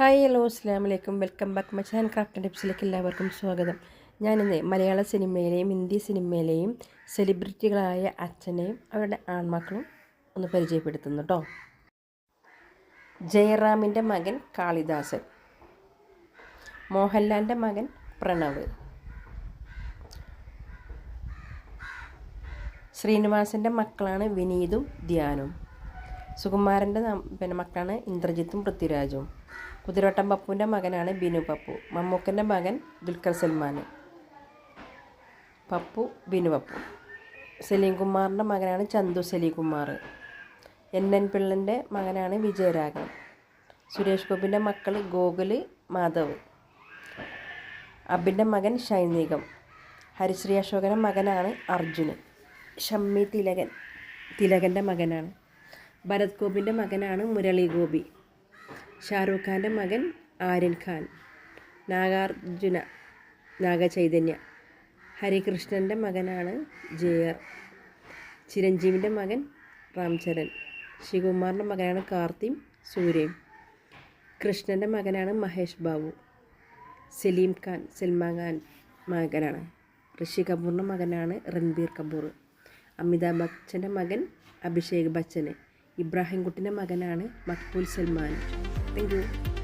Hi hello അസ്സാം വലൈക്കും welcome back much hand craft ടിപ്സിലേക്ക് എല്ലാവർക്കും സ്വാഗതം. ഞാനിന്ന് മലയാള സിനിമയിലെയും ഹിന്ദി സിനിമയിലെയും സെലിബ്രിറ്റികളായ അച്ഛനെയും അവരുടെ ആൺമക്കളും ഒന്ന് പരിചയപ്പെടുത്തുന്നു കേട്ടോ ജയറാമിന്റെ മകൻ കാളിദാസൻ. മോഹൻലാലിന്റെ മകൻ പ്രണവ്. ശ്രീനിവാസന്റെ മക്കളാണ് വിനീതും ധ്യാനും. സുകുമാരന്റെ പിന്നെ മക്കളാണ് ഇന്ദ്രജിത്തും പൃഥ്വിരാജും. കുതിരോട്ടം പപ്പുവിന്റെ മകനാണ് ബിനു പപ്പു. മമ്മൂക്കന്റെ മകൻ ദുൽഖർ സൽമാൻ പപ്പു ബിനു പപ്പു. സലീം കുമാറിന്റെ മകനാണ് ചന്തു സലീം കുമാർ എൻ എൻ പിള്ളന്റെ മകനാണ് വിജയരാഘവൻ. സുരേഷ് ഗോപിന്റെ മക്കൾ ഗോകുൽ മാധവ്. അബിന്റെ മകൻ ഷൈനികം ഹരിശ്രീ അശോകന്റെ മകനാണ് അർജുന്. ഷമ്മി തിലകൻ തിലകന്റെ മകനാണ്. ഭരത് ഗോപിന്റെ മകനാണ് മുരളി ഗോപി. ഷാറൂഖ് ഖാന്റെ മകൻ ആര്യൻ ഖാൻ. നാഗാർജുന നാഗചൈതന്യ. ഹരികൃഷ്ണന്റെ മകനാണ് ജയർ ചിരഞ്ജീവിന്റെ മകൻ രാംചരൻ ശിവകുമാറിന്റെ മകനാണ് കാർത്തിം സൂര്യൻ. കൃഷ്ണന്റെ മകനാണ് മഹേഷ് ബാബു. സലീം ഖാൻ സൽമാൻ ഖാൻ മകനാണ്. ഋഷി കപൂറിന്റെ മകനാണ് രൺബീർ കപൂർ. അമിതാഭ് ബച്ചന്റെ മകൻ അഭിഷേക് ബച്ചന്. ഇബ്രാഹിം കുട്ടിന്റെ മകനാണ് മക്ബൂൽ സൽമാൻ. താങ്ക്